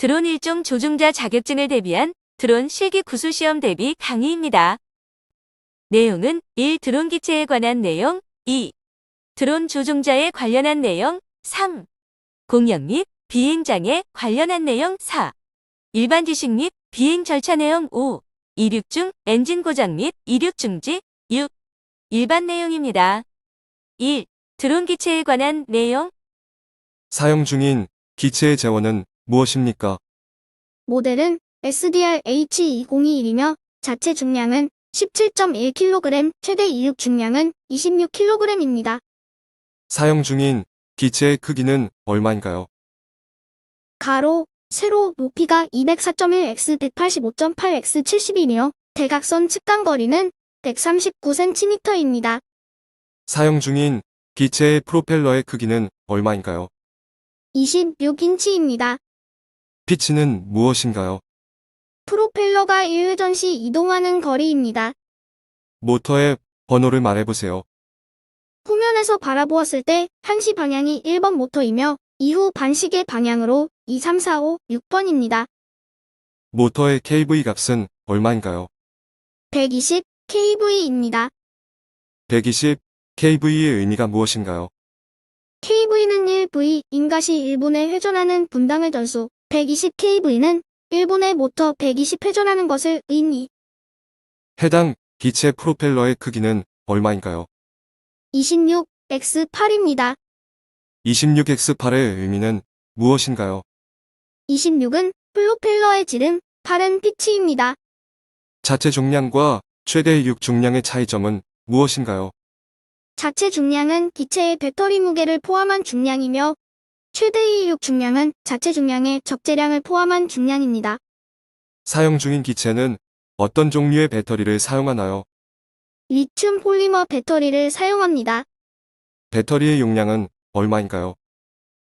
드론 일종 조종자 자격증을 대비한 드론 실기 구술 시험 대비 강의입니다. 내용은 1. 드론 기체에 관한 내용 2. 드론 조종자에 관련한 내용 3. 공역 및 비행장에 관련한 내용 4. 일반 지식 및 비행 절차 내용 5. 이륙 중 엔진 고장 및 이륙 중지 6. 일반 내용입니다. 1. 드론 기체에 관한 내용 사용 중인 기체의 재원은 무엇입니까? 모델은 SDR H2021이며 자체 중량은 17.1kg, 최대 이륙 중량은 26kg입니다. 사용 중인 기체의 크기는 얼마인가요? 가로, 세로, 높이가 204.1x, 185.8x, 70이며 대각선 측간 거리는 139cm입니다. 사용 중인 기체의 프로펠러의 크기는 얼마인가요? 26인치입니다. 피치는 무엇인가요? 프로펠러가 1회전 시 이동하는 거리입니다. 모터의 번호를 말해보세요. 후면에서 바라보았을 때 1시 방향이 1번 모터이며 이후 반시계 방향으로 2, 3, 4, 5, 6번입니다. 모터의 KV 값은 얼마인가요? 120 kV입니다. 120 KV의 의미가 무엇인가요? KV는 1V, 인가시 1분에 회전하는 분당의 전수, 120 KV는 1분의 모터 120 회전하는 것을 의미, 해당 기체 프로펠러의 크기는 얼마인가요? 26 X8입니다. 26X8의 의미는 무엇인가요? 26은 플로펠러의 지름, 8은 피치입니다. 자체 중량과 최대 이륙 중량의 차이점은 무엇인가요? 자체 중량은 기체의 배터리 무게를 포함한 중량이며 최대 이륙 중량은 자체 중량의 적재량을 포함한 중량입니다. 사용 중인 기체는 어떤 종류의 배터리를 사용하나요? 리튬 폴리머 배터리를 사용합니다. 배터리의 용량은 얼마인가요?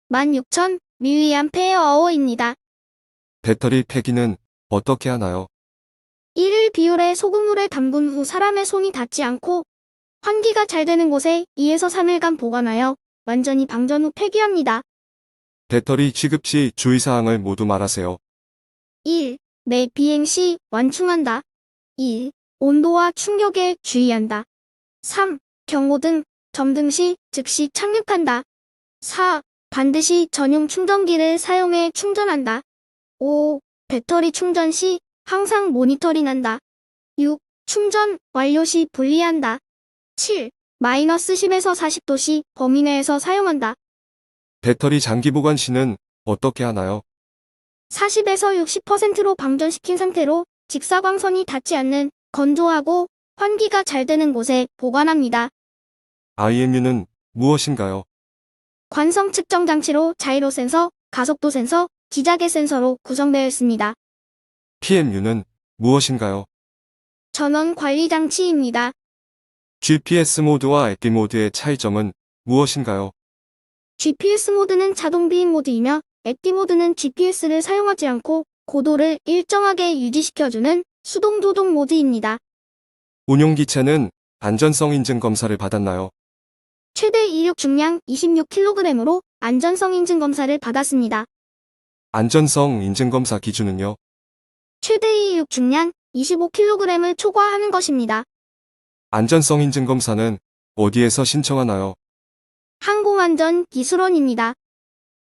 16,000 mAh입니다. 배터리 폐기는 어떻게 하나요? 1일 비율의 소금물에 담근 후 사람의 손이 닿지 않고 환기가 잘 되는 곳에 2에서 3일간 보관하여 완전히 방전 후 폐기합니다. 배터리 취급 시 주의사항을 모두 말하세요. 1. 내 비행 시 완충한다. 2. 온도와 충격에 주의한다. 3. 경고등, 점등 시 즉시 착륙한다. 4. 반드시 전용 충전기를 사용해 충전한다. 5. 배터리 충전 시 항상 모니터링한다. 6. 충전 완료 시 분리한다. 7. 마이너스 10에서 40도 시 범위 내에서 사용한다. 배터리 장기 보관 시는 어떻게 하나요? 40에서 60%로 방전시킨 상태로 직사광선이 닿지 않는 건조하고 환기가 잘 되는 곳에 보관합니다. IMU는 무엇인가요? 관성 측정 장치로 자이로 센서, 가속도 센서, 기자계 센서로 구성되어 있습니다. PMU는 무엇인가요? 전원 관리 장치입니다. GPS 모드와 액기 모드의 차이점은 무엇인가요? GPS 모드는 자동 비행 모드이며 액티 모드는 GPS를 사용하지 않고 고도를 일정하게 유지시켜주는 수동 조종 모드입니다. 운용 기체는 안전성 인증 검사를 받았나요? 최대 이륙 중량 26kg으로 안전성 인증 검사를 받았습니다. 안전성 인증 검사 기준은요? 최대 이륙 중량 25kg을 초과하는 것입니다. 안전성 인증 검사는 어디에서 신청하나요? 항공안전 기술원입니다.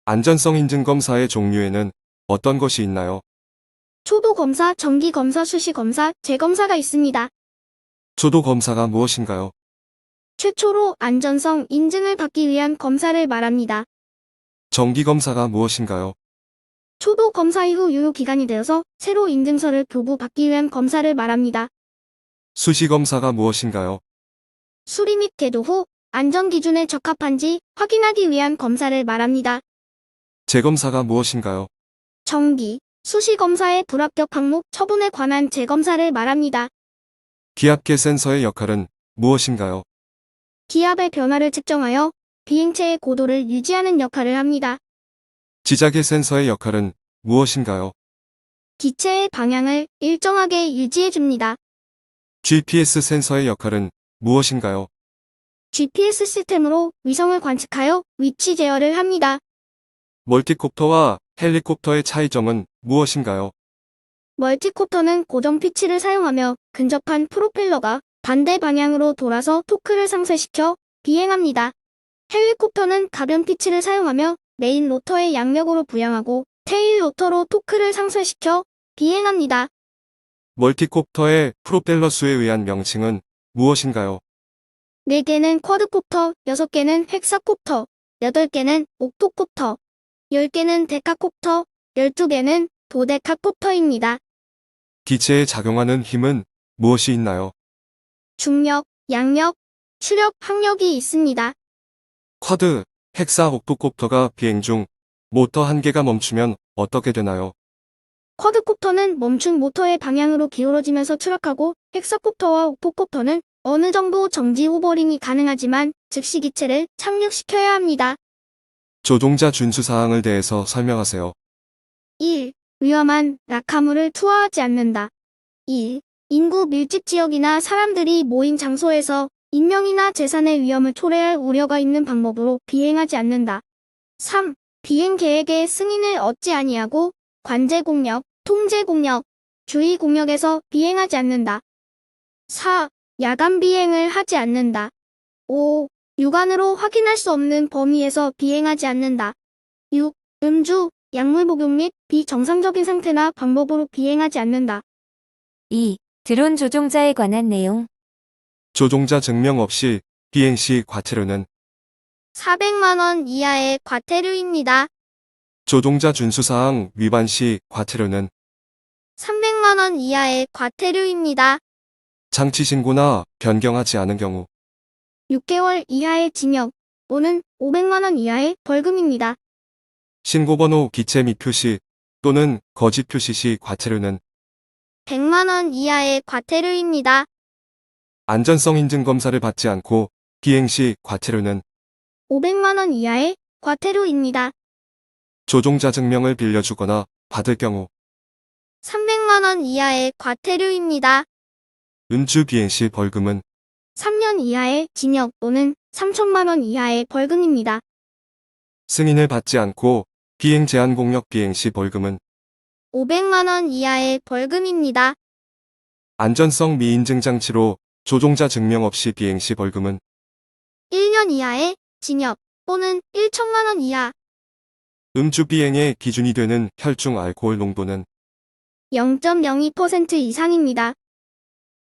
안전성 인증 검사의 종류에는 어떤 것이 있나요? 초도 검사, 정기 검사, 수시 검사, 재검사가 있습니다. 초도 검사가 무엇인가요? 최초로 안전성 인증을 받기 위한 검사를 말합니다. 정기 검사가 무엇인가요? 초도 검사 이후 유효 기간이 되어서 새로 인증서를 교부받기 위한 검사를 말합니다. 수시 검사가 무엇인가요? 수리 및 개도 후 안전 기준에 적합한지 확인하기 위한 검사를 말합니다. 재검사가 무엇인가요? 정기, 수시 검사의 불합격 항목 처분에 관한 재검사를 말합니다. 기압계 센서의 역할은 무엇인가요? 기압의 변화를 측정하여 비행체의 고도를 유지하는 역할을 합니다. 지자계 센서의 역할은 무엇인가요? 기체의 방향을 일정하게 유지해 줍니다. GPS 센서의 역할은 무엇인가요? GPS 시스템으로 위성을 관측하여 위치 제어를 합니다. 멀티콥터와 헬리콥터의 차이점은 무엇인가요? 멀티콥터는 고정 피치를 사용하며 근접한 프로펠러가 반대 방향으로 돌아서 토크를 상쇄시켜 비행합니다. 헬리콥터는 가변 피치를 사용하며 메인 로터의 양력으로 부양하고 테일 로터로 토크를 상쇄시켜 비행합니다. 멀티콥터의 프로펠러 수에 의한 명칭은 무엇인가요? 4개는 쿼드콥터, 6개는 헥사콥터, 8개는 옥토콥터, 10개는 데카콥터, 12개는 도데카콥터입니다. 기체에 작용하는 힘은 무엇이 있나요? 중력, 양력, 추력, 항력이 있습니다. 쿼드, 헥사 옥토콥터가 비행 중 모터 한 개가 멈추면 어떻게 되나요? 쿼드콥터는 멈춘 모터의 방향으로 기울어지면서 추락하고 헥사콥터와 옥토콥터는 어느 정도 정지 호버링이 가능하지만 즉시 기체를 착륙시켜야 합니다. 조종자 준수 사항을 대해서 설명하세요. 1. 위험한 낙하물을 투하하지 않는다. 2. 인구 밀집 지역이나 사람들이 모인 장소에서 인명이나 재산의 위험을 초래할 우려가 있는 방법으로 비행하지 않는다. 3. 비행 계획의 승인을 얻지 아니하고 관제 공력, 통제 공력, 주의 공력에서 비행하지 않는다. 4. 야간 비행을 하지 않는다. 5. 육안으로 확인할 수 없는 범위에서 비행하지 않는다. 6. 음주, 약물 복용 및 비정상적인 상태나 방법으로 비행하지 않는다. 2. 드론 조종자에 관한 내용. 조종자 증명 없이 비행 시 과태료는 400만원 이하의 과태료입니다. 조종자 준수 사항 위반 시 과태료는 300만원 이하의 과태료입니다. 장치 신고나 변경하지 않은 경우 6개월 이하의 징역 또는 500만원 이하의 벌금입니다. 신고번호 기체 미표시 또는 거짓 표시 시 과태료는 100만원 이하의 과태료입니다. 안전성 인증 검사를 받지 않고 비행 시 과태료는 500만원 이하의 과태료입니다. 조종자 증명을 빌려주거나 받을 경우 300만원 이하의 과태료입니다. 음주 비행 시 벌금은 3년 이하의 징역 또는 3천만 원 이하의 벌금입니다. 승인을 받지 않고 비행 제한 공력 비행 시 벌금은 500만 원 이하의 벌금입니다. 안전성 미인증 장치로 조종자 증명 없이 비행 시 벌금은 1년 이하의 징역 또는 1천만 원 이하 음주 비행의 기준이 되는 혈중 알코올 농도는 0.02% 이상입니다.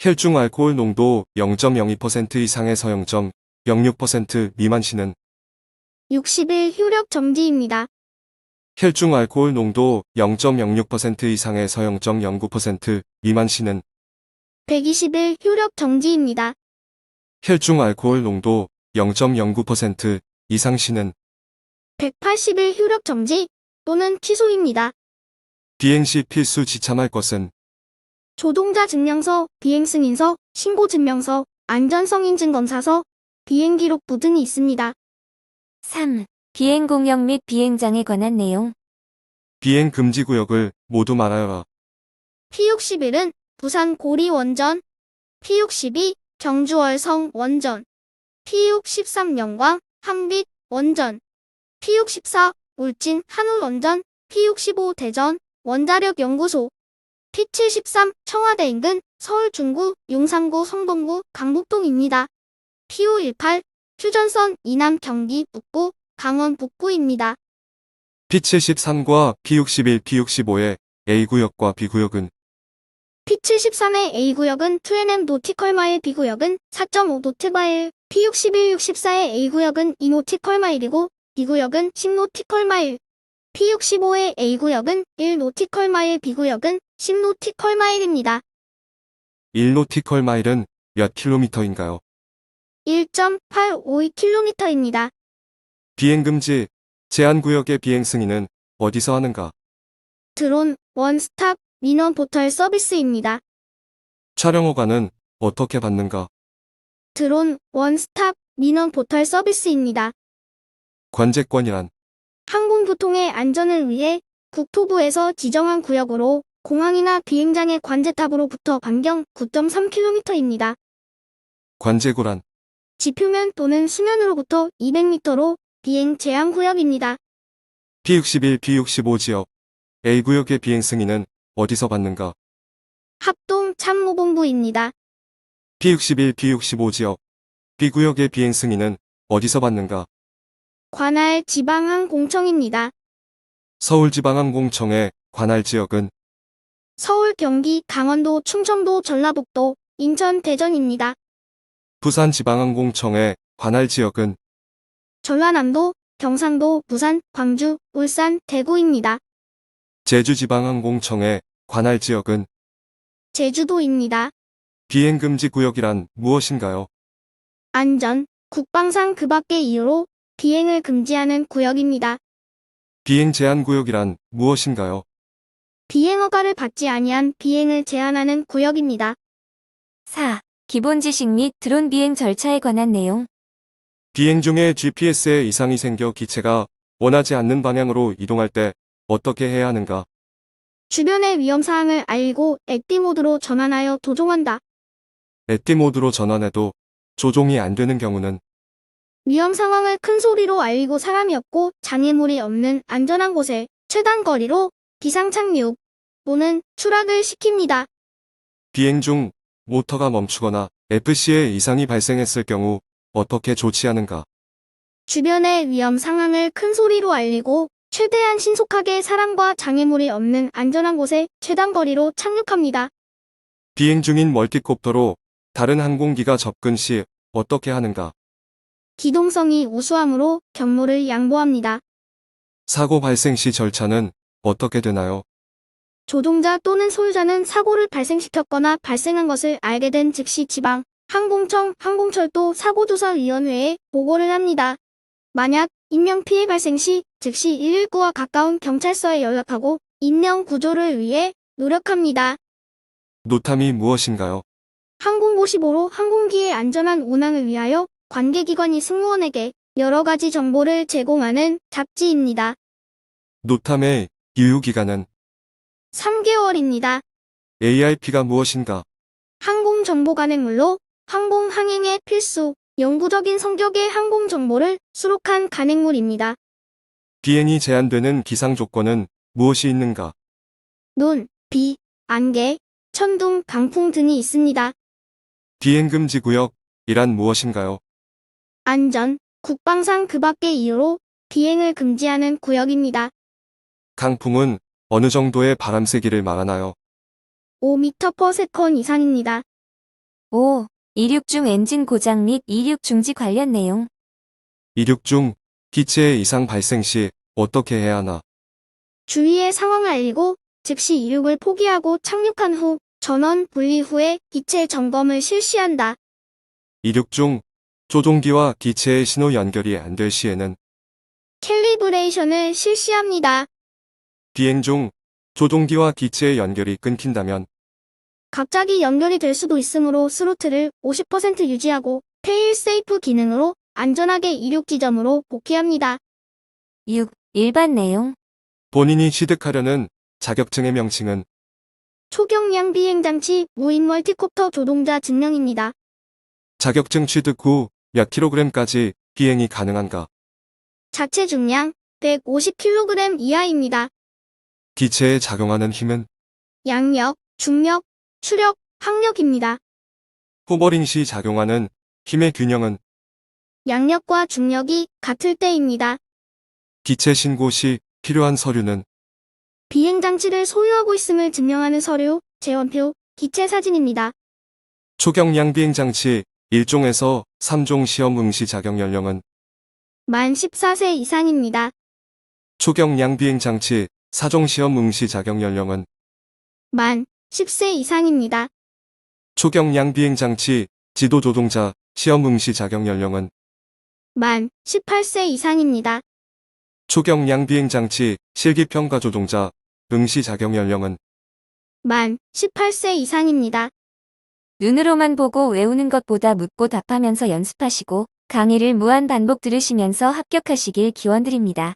혈중 알코올 농도 0.02% 이상에서 0.06% 미만 시는 60일 효력 정지입니다. 혈중 알코올 농도 0.06% 이상에서 0.09% 미만 시는 120일 효력 정지입니다. 혈중 알코올 농도 0.09% 이상 시는 180일 효력 정지 또는 취소입니다. 비행 시 필수 지참할 것은 조종자 증명서, 비행 승인서, 신고 증명서, 안전성 인증 검사서, 비행 기록부 등이 있습니다. 3. 비행 공역 및 비행장에 관한 내용. 비행 금지 구역을 모두 말하여라. P61은 부산 고리 원전, P62 경주 월성 원전, P63 영광 한빛 원전, P64 울진 한울 원전, P65 대전 원자력 연구소, P73 청와대 인근 서울 중구, 용산구, 성동구, 강북동입니다. P518 휴전선 이남 경기 북부, 강원 북부입니다. P73과 P61, P65의 A구역과 B구역은 P73의 A구역은 2NM 노티컬 마일 B구역은 4.5 노트 마일, P61, 64의 A구역은 2 노티컬 마일이고 B구역은 10 노티컬 마일, P65의 A구역은 1 노티컬마일 B구역은 10 노티컬마일입니다. 1노티컬 마일은 몇 킬로미터인가요? 1.852km입니다. 비행 금지 제한 구역의 비행 승인은 어디서 하는가? 드론 원스탑 민원 포털 서비스입니다. 촬영 허가는 어떻게 받는가? 드론 원스탑 민원 포털 서비스입니다. 관제권이란 항공교통의 안전을 위해 국토부에서 지정한 구역으로 공항이나 비행장의 관제탑으로부터 반경 9.3km입니다. 관제구란 지표면 또는 수면으로부터 200m로 비행 제한 구역입니다. P61, P65 지역 A구역의 비행 승인은 어디서 받는가? 합동 참모본부입니다. P61, P65 지역. B구역의 비행 승인은 어디서 받는가? 관할 지방항공청입니다. 서울지방항공청의 관할 지역은 서울, 경기, 강원도, 충청도, 전라북도, 인천, 대전입니다. 부산지방항공청의 관할 지역은 전라남도, 경상도, 부산, 광주, 울산, 대구입니다. 제주지방항공청의 관할 지역은 제주도입니다. 비행금지 구역이란 무엇인가요? 안전, 국방상 그 밖의 이유로 비행을 금지하는 구역입니다. 비행 제한 구역이란 무엇인가요? 비행 허가를 받지 아니한 비행을 제한하는 구역입니다. 4. 기본 지식 및 드론 비행 절차에 관한 내용. 비행 중에 GPS에 이상이 생겨 기체가 원하지 않는 방향으로 이동할 때 어떻게 해야 하는가? 주변의 위험 사항을 알고 액티 모드로 전환하여 조종한다. 에티 모드로 전환해도 조종이 안 되는 경우는 위험 상황을 큰 소리로 알리고 사람이 없고 장애물이 없는 안전한 곳에 최단 거리로 비상 착륙 또는 추락을 시킵니다. 비행 중 모터가 멈추거나 FC에 이상이 발생했을 경우 어떻게 조치하는가? 주변의 위험 상황을 큰 소리로 알리고 최대한 신속하게 사람과 장애물이 없는 안전한 곳에 최단 거리로 착륙합니다. 비행 중인 멀티콥터로 다른 항공기가 접근 시 어떻게 하는가? 기동성이 우수하므로 경로를 양보합니다. 사고 발생 시 절차는 어떻게 되나요? 조종자 또는 소유자는 사고를 발생시켰거나 발생한 것을 알게 된 즉시 지방, 항공청, 항공철도 사고조사위원회에 보고를 합니다. 만약 인명피해 발생 시 즉시 119와 가까운 경찰서에 연락하고 인명 구조를 위해 노력합니다. 노탐이 무엇인가요? 항공 55로 항공기의 안전한 운항을 위하여 관계기관이 승무원에게 여러 가지 정보를 제공하는 잡지입니다. 노탐의 유효기간은 3개월입니다. AIP가 무엇인가? 항공 정보 간행물로 항공 항행의 필수, 영구적인 성격의 항공 정보를 수록한 간행물입니다. 비행이 제한되는 기상 조건은 무엇이 있는가? 눈, 비, 안개, 천둥, 강풍 등이 있습니다. 비행금지 구역이란 무엇인가요? 안전, 국방상 그 밖의 이유로 비행을 금지하는 구역입니다. 강풍은 어느 정도의 바람 세기를 말하나요? 5m/s 이상입니다. 5. 이륙 중 엔진 고장 및 이륙 중지 관련 내용. 이륙 중 기체의 이상 발생 시 어떻게 해야 하나? 주위의 상황을 알리고 즉시 이륙을 포기하고 착륙한 후 전원 분리 후에 기체 점검을 실시한다. 이륙 중 조종기와 기체의 신호 연결이 안 될 시에는 캘리브레이션을 실시합니다. 비행 중 조종기와 기체의 연결이 끊긴다면 갑자기 연결이 될 수도 있으므로 스로틀을 50% 유지하고 페일 세이프 기능으로 안전하게 이륙 지점으로 복귀합니다. 6. 일반 내용. 본인이 취득하려는 자격증의 명칭은 초경량 비행 장치 무인 멀티콥터 조종자 증명입니다. 자격증 취득 후 몇 킬로그램까지 비행이 가능한가? 자체 중량 150kg 이하입니다. 기체에 작용하는 힘은 양력, 중력, 추력, 항력입니다. 호버링 시 작용하는 힘의 균형은 양력과 중력이 같을 때입니다. 기체 신고 시 필요한 서류는 비행 장치를 소유하고 있음을 증명하는 서류, 재원표, 기체 사진입니다. 초경량 비행 장치 1종에서 3종 시험 응시 자격 연령은 만 14세 이상입니다. 초경량 비행 장치 4종 시험 응시 자격 연령은 만 10세 이상입니다. 초경량 비행 장치 지도 조종자 시험 응시 자격 연령은 만 18세 이상입니다. 초경량 비행 장치 실기 평가 조종자 응시 자격 연령은 만 18세 이상입니다. 눈으로만 보고 외우는 것보다 묻고 답하면서 연습하시고 강의를 무한 반복 들으시면서 합격하시길 기원드립니다.